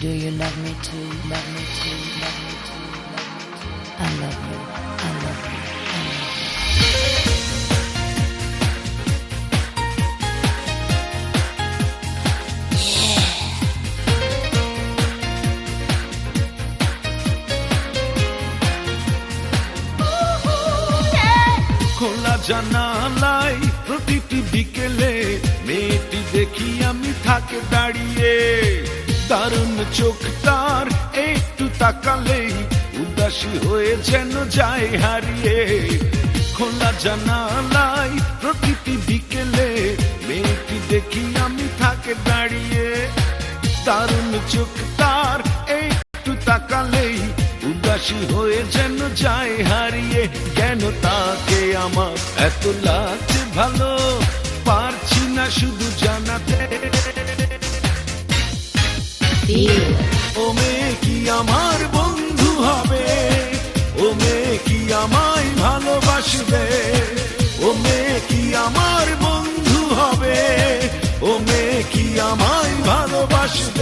Do you love me too? Love me too? Love me too? Love me too? I love you. I love you. জানালাই প্রতিটি বিকেলে মেয়েটি দেখি আমি থাকে দাঁড়িয়ে দারুণ চোখ তার, একটু তাকালেই উদাসী হয়ে যেন যায় হারিয়ে। খোলা জানালাই প্রকৃতি বিকেলে, মেয়েটি দেখি আমি থাকে দাঁড়িয়ে। দারুণ চোখ তার, একটু তাকালেই উদাসী হয়ে যেন যায় হারিয়ে। কেন তাকে আমার এত লাগছে ভালো? পারছি না শুধু ও কি আমার বন্ধু হবে? ও মেয়ে কি আমায় ভালোবাসবে? ও মেয়ে কি আমার বন্ধু হবে? ও মেয়ে কি আমায় ভালোবাসবে?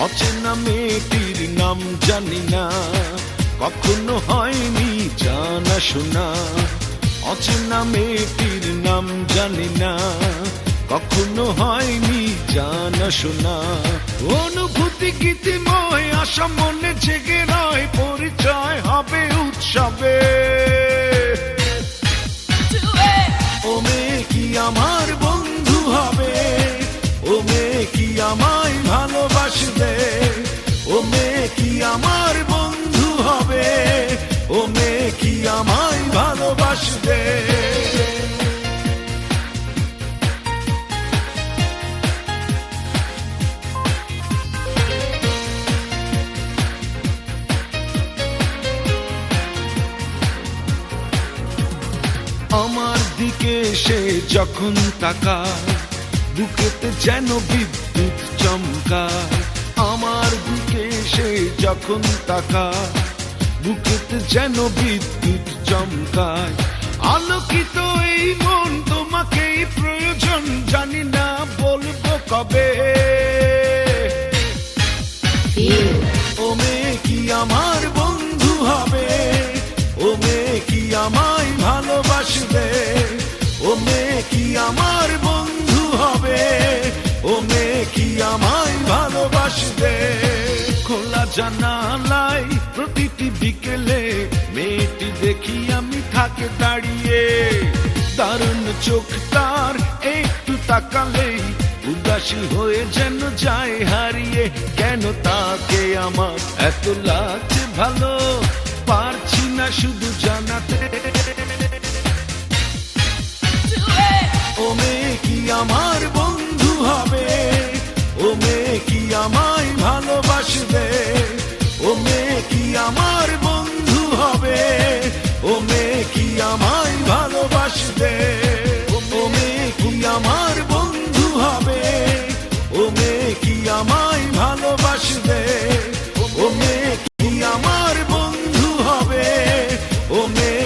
অচেনা মেয়েটির নাম জানি না। কখনো হয়নি জানা শোনা। অচেনা মেয়েটির নাম জানি না। কখনো হয়নি জানা শোনা। অনুভূতি গীতিময়, আশা মনে জেগে রয়, পরিচয় হবে উৎসবে। ও মেয়ে কি আমায় ভালোবাসবে? আমার দিকে সে যখন তাকায়, বুকেতে যেন বিদ্যুৎ চমকায়। আমার দিকে সে যখন তাকায় বুকেতে যেন বিদ্যুৎ চমকায় আলোকিত এই মন তোমাকেই প্রয়োজন, জানি না বলব কবে। ও কি আমার বন্ধু হবে? ও কি আমায় ভালোবাসবে? ও কি আমার বন্ধু হবে? ও কি আমায় ভালোবাসবে? খোলা জানালাই প্রতিটি বিকেলে, মেয়েটি দেখি আমি থাকে দাঁড়িয়ে। দারুণ চোখ তার একটু তাকালেই উদাসী হয়ে যেন যায় হারিয়ে। কেন তাকে আমার এত লাগছে ভালো? পারছি না শুধু জানাতে। ও মেয়ে কি আমার বন্ধু হবে? ও মেয়ে কি আমার o meu.